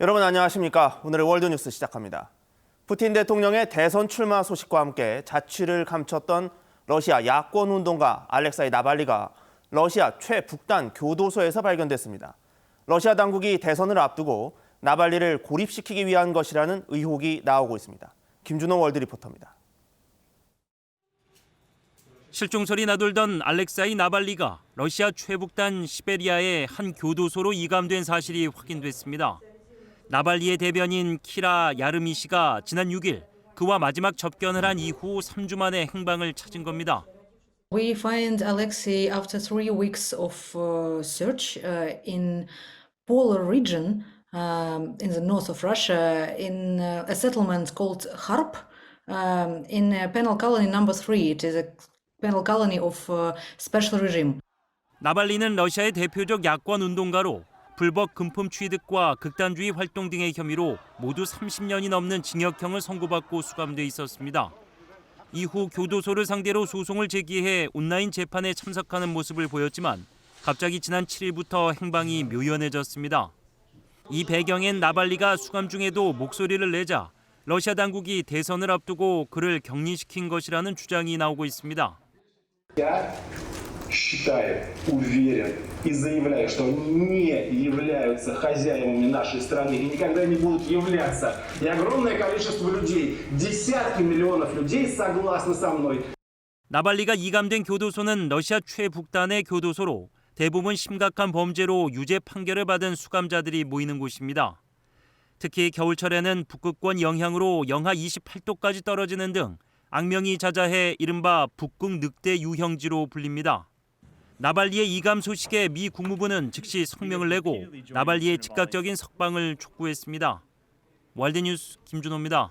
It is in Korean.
여러분 안녕하십니까? 오늘의 월드뉴스 시작합니다. 푸틴 대통령의 대선 출마 소식과 함께 자취를 감췄던 러시아 야권 운동가 알렉사이 나발리가 러시아 최북단 교도소에서 발견됐습니다. 러시아 당국이 대선을 앞두고 나발리를 고립시키기 위한 것이라는 의혹이 나오고 있습니다. 김준호 월드 리포터입니다. 실종설이 나돌던 알렉사이 나발리가 러시아 최북단 시베리아의 한 교도소로 이감된 사실이 확인됐습니다. 나발리의 대변인 키라 야르미 씨가 지난 6일 그와 마지막 접견을 한 이후 3주 만에 행방을 찾은 겁니다. We find Alexei after three weeks of uh, search uh, in polar region um, in the north of Russia in uh, a settlement called Harp um, in uh, penal colony number three. It is a penal colony of uh, special regime. 나발리는 러시아의 대표적 야권 운동가로 불법 금품 취득과 극단주의 활동 등의 혐의로 모두 30년이 넘는 징역형을 선고받고 수감돼 있었습니다. 이후 교도소를 상대로 소송을 제기해 온라인 재판에 참석하는 모습을 보였지만 갑자기 지난 7일부터 행방이 묘연해졌습니다. 이 배경엔 나발리가 수감 중에도 목소리를 내자 러시아 당국이 대선을 앞두고 그를 격리시킨 것이라는 주장이 나오고 있습니다. Я считаю, уверен и заявляю, что они не являются хозяевами нашей страны и никогда не будут являться. И огромное количество людей, десятки миллионов людей согласны со мной. 나발리가 이감된 교도소는 러시아 최북단의 교도소로 대부분 심각한 범죄로 유죄 판결을 받은 수감자들이 모이는 곳입니다. 특히 겨울철에는 북극권 영향으로 영하 28도까지 떨어지는 등 악명이 자자해 이른바 북극 늑대 유형지로 불립니다. 나발리의 이감 소식에 미 국무부는 즉시 성명을 내고 나발리의 즉각적인 석방을 촉구했습니다. 월드뉴스 김준호입니다.